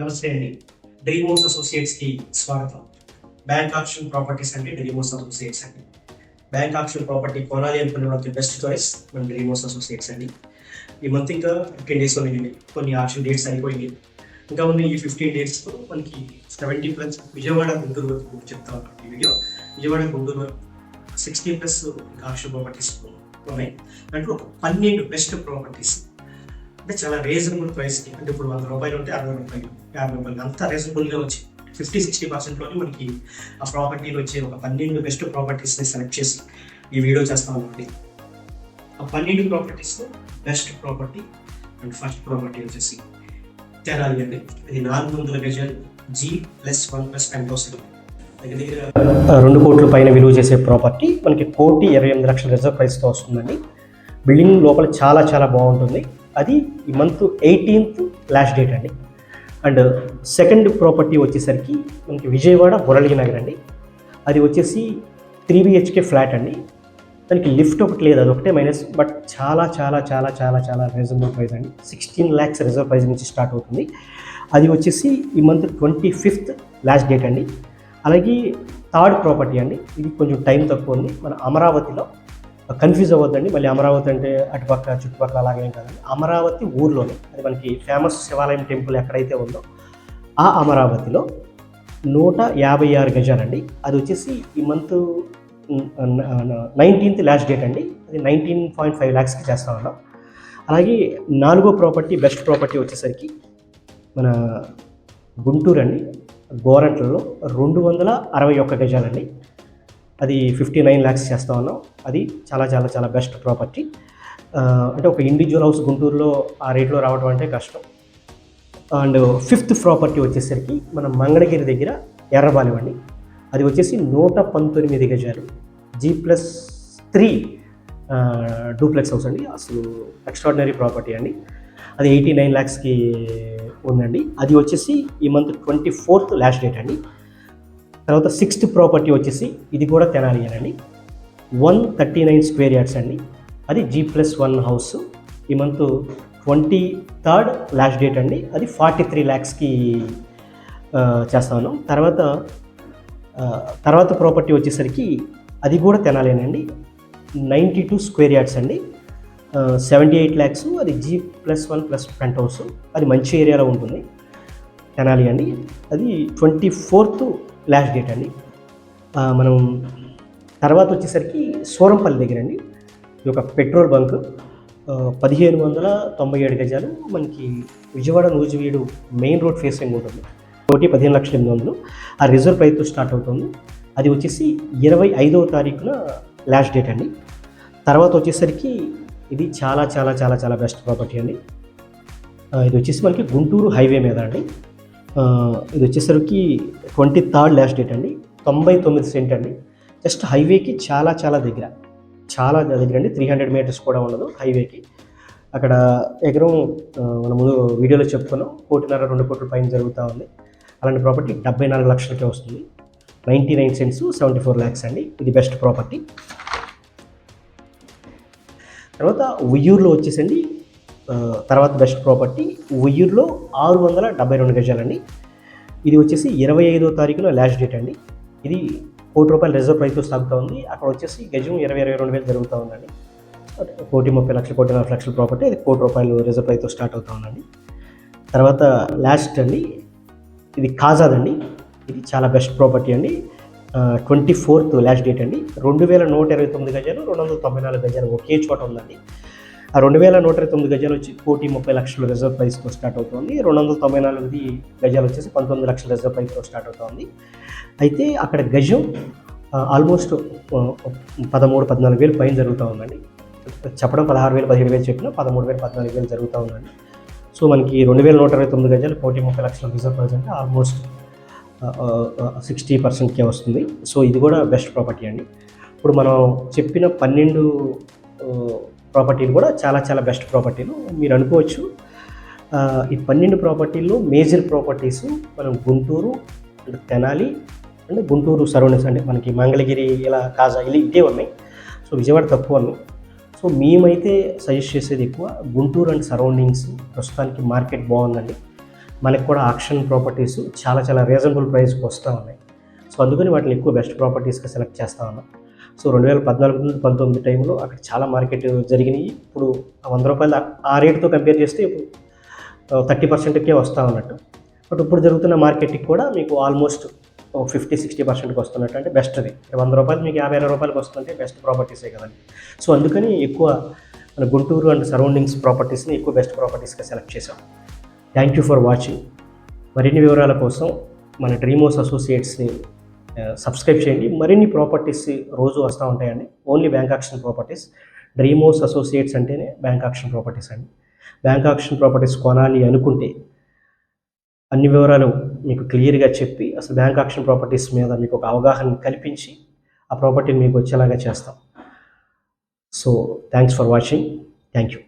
నమస్తే అండి. డ్రీమోస్ అసోసియేట్స్కి స్వాగతం. బ్యాంక్ ఆప్షన్ ప్రాపర్టీస్ అంటే డ్రీమోస్ అసోసియేట్స్ అండి. బ్యాంక్ ఆప్షన్ ప్రాపర్టీ కొనాలి అనుకునే వాళ్ళకి బెస్ట్ చాయిస్ మన డ్రీమోస్ అసోసియేట్స్ అండి. ఈ మంత్ ఇంకా ఫిఫ్టీన్ డేస్ ఉన్నాయండి కొన్ని ఆప్షన్ డేట్స్ అయిపోయింది. ఇంకా ఉన్న ఈ ఫిఫ్టీన్ డేస్లో మనకి సెవెంటీ ప్లస్ విజయవాడ గుంటూరు వరకు చెప్తా ఉన్నాం ఈ video Vijayawada Guntur sixty plus ఇంకా ఆప్షన్ ప్రాపర్టీస్ ఉన్నాయి. అంటే ఒక పన్నెండు బెస్ట్ ప్రాపర్టీస్ అంటే చాలా రీజనబుల్ ప్రైస్కి అంటే ఇప్పుడు వంద రూపాయలు ఉంటే అరవై రూపాయలు యాభై రూపాయలు అంత రీజనబుల్గా వచ్చి ఫిఫ్టీ సిక్స్టీ పర్సెంట్లోనే మనకి ఆ ప్రాపర్టీలు వచ్చే ఒక పన్నెండు బెస్ట్ ప్రాపర్టీస్ని సెలెక్ట్ చేసి ఈ వీడియో చేస్తామండి ఆ పన్నెండు properties best property and first property వచ్చేసి తెరాలి అండి. ఇది నాలుగు వందల గజాలు G plus one plus ten రెండు కోట్ల పైన విలువ చేసే ప్రాపర్టీ మనకి కోటి ఇరవై ఎనిమిది లక్షల రిజర్వ్ ప్రైస్తో వస్తుందండి. బిల్డింగ్ లోపల చాలా చాలా బాగుంటుంది. అది ఈ మంత్ ఎయిటీన్త్ లాస్ట్ డేట్ అండి. అండ్ సెకండ్ ప్రాపర్టీ వచ్చేసరికి మనకి విజయవాడ మురళీ నగర్ అండి. అది వచ్చేసి త్రీ బిహెచ్కే ఫ్లాట్ అండి. దానికి లిఫ్ట్ ఒకటి లేదు అది ఒకటే మైనస్ బట్ చాలా చాలా చాలా చాలా చాలా రీజనబుల్ ప్రైస్ అండి. సిక్స్టీన్ ల్యాక్స్ రిజర్వ్ ప్రైస్ నుంచి స్టార్ట్ అవుతుంది. అది వచ్చేసి ఈ month twenty fifth last date అండి. అలాగే థర్డ్ ప్రాపర్టీ అండి. ఇది కొంచెం టైం తక్కువ ఉంది. మన అమరావతిలో కన్ఫ్యూజ్ అవ్వద్దండి. మళ్ళీ అమరావతి అంటే అటుపక్క చుట్టుపక్కల అలాగేం కాదండి. అమరావతి ఊర్లోనే అది మనకి ఫేమస్ శివాలయం టెంపుల్ ఎక్కడైతే ఉందో ఆ అమరావతిలో నూట యాభై ఆరు గజాలండి. అది వచ్చేసి ఈ మంత్ నైన్టీన్త్ లాస్ట్ డేట్ అండి. అది నైన్టీన్ పాయింట్ ఫైవ్ ల్యాక్స్కి చేస్తా ఉన్నాం. అలాగే నాలుగో ప్రాపర్టీ బెస్ట్ ప్రాపర్టీ వచ్చేసరికి మన గుంటూరు అండి గోరంట్లలో రెండు వందల అరవై ఒక్క గజాలండి. అది ఫిఫ్టీ నైన్ ల్యాక్స్ చేస్తా ఉన్నాం. అది చాలా చాలా చాలా బెస్ట్ ప్రాపర్టీ. అంటే ఒక ఇండివిజువల్ హౌస్ గుంటూరులో ఆ రేట్లో రావడం అంటే కష్టం. అండ్ ఫిఫ్త్ ప్రాపర్టీ వచ్చేసరికి మన మంగళగిరి దగ్గర ఎర్రబాలెం అది వచ్చేసి నూట పంతొమ్మిది గజాలు. G plus three duplex house అండి. అసలు ఎక్స్ట్రాడినరీ ప్రాపర్టీ అండి. అది ఎయిటీ నైన్ ల్యాక్స్కి ఉందండి. అది వచ్చేసి ఈ month twenty fourth last date అండి. తర్వాత సిక్స్త్ ప్రాపర్టీ వచ్చేసి ఇది కూడా తెనాలి అండి one thirty nine square yards అండి. అది జీ ప్లస్ వన్ హౌస్. ఈ month twenty third last date అండి. అది ఫార్టీ త్రీ ల్యాక్స్కి చేస్తా ఉన్నాం తర్వాత తర్వాత ప్రాపర్టీ వచ్చేసరికి అది కూడా తెనాలేనండి నైంటీ టూ స్క్వేర్ యార్డ్స్ అండి. Seventy eight lakhs. అది G plus one plus front house. అది మంచి ఏరియాలో ఉంటుంది. తెనాలి అండి. అది ట్వంటీ ఫోర్త్ లాస్ట్ డేట్ అండి. మనం తర్వాత వచ్చేసరికి సోరంపల్లి దగ్గర అండి ఇది ఒక పెట్రోల్ బంక్. పదిహేను వందల తొంభై ఏడు గజాలు మనకి Vijayawada Nuzvid main road facing ఉంటుంది. ఒకటి పదిహేను లక్షల ఎనిమిది వందలు. ఆ రిజర్వ్ ప్రైస్తో స్టార్ట్ అవుతుంది. అది వచ్చేసి ఇరవై ఐదవ తారీఖున లాస్ట్ డేట్ అండి. తర్వాత వచ్చేసరికి ఇది చాలా చాలా చాలా చాలా బెస్ట్ ప్రాపర్టీ అండి. ఇది వచ్చేసి మనకి గుంటూరు హైవే మీద అండి. ఇది వచ్చేసరికి ట్వంటీ థర్డ్ లాస్ట్ డేట్ అండి. తొంభై తొమ్మిది సెంట్ అండి. జస్ట్ హైవేకి చాలా చాలా దగ్గర. చాలా దగ్గర అండి. త్రీ హండ్రెడ్ మీటర్స్ కూడా ఉండదు హైవేకి. అక్కడ ఎకరం ఆ, మన ముందు వీడియోలో చెప్పుకున్నాం. కోటిన్నర రెండు కోట్ల పైన జరుగుతూ ఉంది. అలాంటి ప్రాపర్టీ డెబ్బై నాలుగు లక్షలకే వస్తుంది. Ninety nine cents seventy four lakhs అండి. ఇది బెస్ట్ ప్రాపర్టీ. తర్వాత ఉయ్యూరులో వచ్చేసండి. తర్వాత బెస్ట్ ప్రాపర్టీ ఉయ్యూరులో ఆరు వందల డెబ్బై రెండు గజాలండి. ఇది వచ్చేసి ఇరవై ఐదో తారీఖున లాస్ట్ డేట్ అండి. ఇది కోటి రూపాయల రిజర్వ్ ప్రైస్తో సాగుతూ ఉంది. అక్కడ వచ్చేసి గజం ఇరవై ఇరవై రెండు వేలు జరుగుతూ ఉందండి. కోటి ముప్పై లక్షలు కోటి నలభై లక్షల ప్రాపర్టీ ఇది కోటి రూపాయలు రిజర్వ్ ప్రైస్తో స్టార్ట్ అవుతూ ఉందండి. తర్వాత లాస్ట్ అండి ఇది కాజాదండి. ఇది చాలా బెస్ట్ ప్రాపర్టీ అండి. ట్వంటీ ఫోర్త్ లాస్ట్ డేట్ అండి. రెండు వేల నూట ఇరవై తొమ్మిది గజాలు రెండు వందల తొంభై నాలుగు గజాలు ఒకే చోట ఉందండి. ఆ రెండు వేల నూట తొమ్మిది గజాలు వచ్చి కోటి ముప్పై లక్షల రిజర్వ్ ప్రైస్తో స్టార్ట్ అవుతుంది. రెండు వందల తొంభై నాలుగుది గజాలు వచ్చేసి పంతొమ్మిది లక్షల రిజర్వ్ ప్రైస్తో స్టార్ట్ అవుతుంది. అయితే అక్కడ గజం ఆల్మోస్ట్ పదమూడు పద్నాలుగు వేలు పైన జరుగుతూ ఉందండి. చెప్పడం పదహారు వేలు పదిహేడు వేలు చెప్పిన పదమూడు వేలు పద్నాలుగు వేలు జరుగుతూ ఉందండి. సో మనకి రెండు వేల నూట ఇరవై తొమ్మిది గజాలు కోటి ముప్పై లక్షల రిజర్వ్ ప్రైస్ అంటే ఆల్మోస్ట్ సిక్స్టీ పర్సెంట్కే వస్తుంది. సో ఇది కూడా బెస్ట్ ప్రాపర్టీ అండి. ఇప్పుడు మనం చెప్పిన పన్నెండు ప్రాపర్టీలు కూడా చాలా చాలా బెస్ట్ ప్రాపర్టీలు మీరు అనుకోవచ్చు. ఈ పన్నెండు ప్రాపర్టీల్లో మేజర్ ప్రాపర్టీస్ మనం గుంటూరు అండ్ తెనాలి అంటే గుంటూరు సరౌండింగ్స్ అంటే మనకి మంగళగిరి ఇలా కాజా ఇలా ఇదే ఉన్నాయి. సో విజయవాడ తక్కువ ఉన్నాయి సో మేమైతే సజెస్ట్ చేసేది ఎక్కువ గుంటూరు అండ్ సరౌండింగ్స్ ప్రస్తుతానికి మార్కెట్ బాగుందండి. మనకి కూడా ఆక్షన్ ప్రాపర్టీస్ చాలా చాలా రీజనబుల్ ప్రైస్కి వస్తూ ఉన్నాయి. సో అందుకని వాటిని ఎక్కువ బెస్ట్ ప్రాపర్టీస్గా సెలెక్ట్ చేస్తా ఉన్నాం. సో రెండు వేల పద్నాలుగు నుండి పంతొమ్మిది టైంలో అక్కడ చాలా మార్కెట్ జరిగినాయి. ఇప్పుడు ఆ వంద రూపాయలు ఆ- రేటుతో కంపేర్ చేస్తే ఇప్పుడు థర్టీ పర్సెంట్కే వస్తా ఉన్నట్టు. బట్ ఇప్పుడు జరుగుతున్న మార్కెట్కి కూడా మీకు ఆల్మోస్ట్ ఫిఫ్టీ సిక్స్టీ పర్సెంట్కి వస్తున్నట్టు. అంటే బెస్ట్ అది వంద రూపాయలు మీకు యాభై అరవై రూపాయలకి వస్తుందంటే బెస్ట్ ప్రాపర్టీసే కదండి. సో అందుకని ఎక్కువ మన గుంటూరు అండ్ సరౌండింగ్స్ ప్రాపర్టీస్ని ఎక్కువ బెస్ట్ ప్రాపర్టీస్గా సెలెక్ట్ చేసాం థ్యాంక్ యూ ఫర్ వాచింగ్ మరిన్ని వివరాల కోసం మన డ్రీమోస్ అసోసియేట్స్ని సబ్స్క్రైబ్ చేయండి. మరిన్ని ప్రాపర్టీస్ రోజు వస్తూ ఉంటాయండి. Only bank auction properties Dreamos associates అంటేనే బ్యాంక్ ఆక్షన్ ప్రాపర్టీస్ అండి. బ్యాంక్ ఆక్షన్ ప్రాపర్టీస్ కొనాలి అనుకుంటే అన్ని వివరాలు మీకు క్లియర్గా చెప్పి అసలు బ్యాంక్ ఆక్షన్ ప్రాపర్టీస్ మీద మీకు ఒక అవగాహన కల్పించి ఆ ప్రాపర్టీని మీకు వచ్చేలాగా చేస్తాం. So thanks for watching thank you